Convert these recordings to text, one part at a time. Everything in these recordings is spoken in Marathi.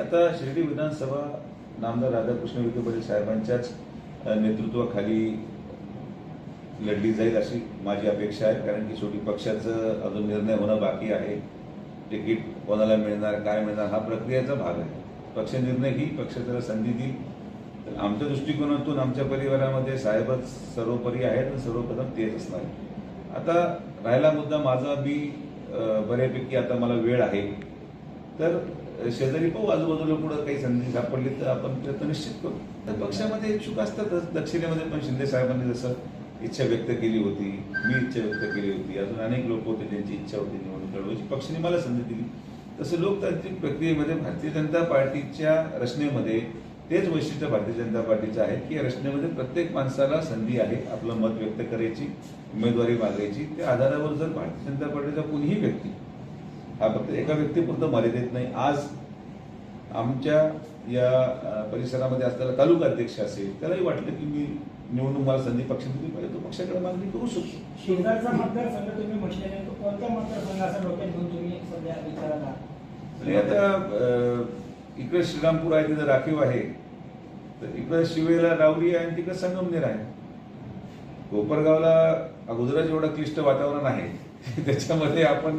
आता शिर्डी विधानसभा नामदार राधाकृष्ण विखे पाटील साहेबांच्याच नेतृत्वाखाली लढली जाईल अशी माझी अपेक्षा आहे. कारण की शेवटी पक्षाचं अजून निर्णय होणं बाकी आहे. तिकीट कोणाला मिळणार काय मिळणार हा प्रक्रियेचा भाग आहे. पक्ष निर्णय ही पक्ष त्याला संधी देईल. तर आमच्या दृष्टिकोनातून आमच्या परिवारामध्ये साहेबच सर्वोपरी आहेत आणि सर्वप्रथम तेच असणार आता राहिला मुद्दा माझा मी बऱ्यापैकी आता मला वेळ आहे. तर शेजारी पाहू आजूबाजूला पुढं काही संधी सापडली तर आपण प्रयत्न निश्चित करू. तर पक्षामध्ये इच्छुक असतातच. दक्षिणेमध्ये पण शिंदे साहेबांनी जसं इच्छा व्यक्त केली होती मी इच्छा व्यक्त केली होती. अजून अनेक लोक होते त्यांची इच्छा होती निवडणूक लढवायची म्हणजे पक्षाने मला संधी दिली. तसं लोकतांत्रिक प्रक्रियेमध्ये भारतीय जनता पार्टीच्या रचनेमध्ये तेच वैशिष्ट्य भारतीय जनता पार्टीचं आहे की या रचनेमध्ये प्रत्येक माणसाला संधी आहे आपलं मत व्यक्त करायची उमेदवारी मागायची. त्या आधारावर जर भारतीय जनता पार्टीचा कोणीही व्यक्ती हा फक्त एका व्यक्तीपुरतं मर्यादित नाही. आज आमच्या या परिसरामध्ये असलेला तालुका अध्यक्ष असेल त्यालाही वाटलं की मी निवडणूक मला संधी पक्ष दिली पाहिजे तो पक्षाकडे मागणी करू शकतो. शेजारचा मतदारसंघ तुम्ही म्हटलेला तो कोणत्या मतदारसंघाचा डोक्यात घेऊन तुम्ही सध्या विचाराला आणि आता इकडे श्रीरामपूर आहे तिथं राखीव आहे. तर इकडे शिवेला रावरी आहे आणि तिकडे संगमनेर आहे. कोपरगावला अगोदरच एवढं क्लिष्ट वातावरण आहे. त्याच्यामध्ये आपण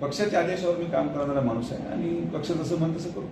पक्षाच्या आदेशावर मी काम करणारा माणूस आहे आणि पक्ष जसं म्हणतं तसं करू.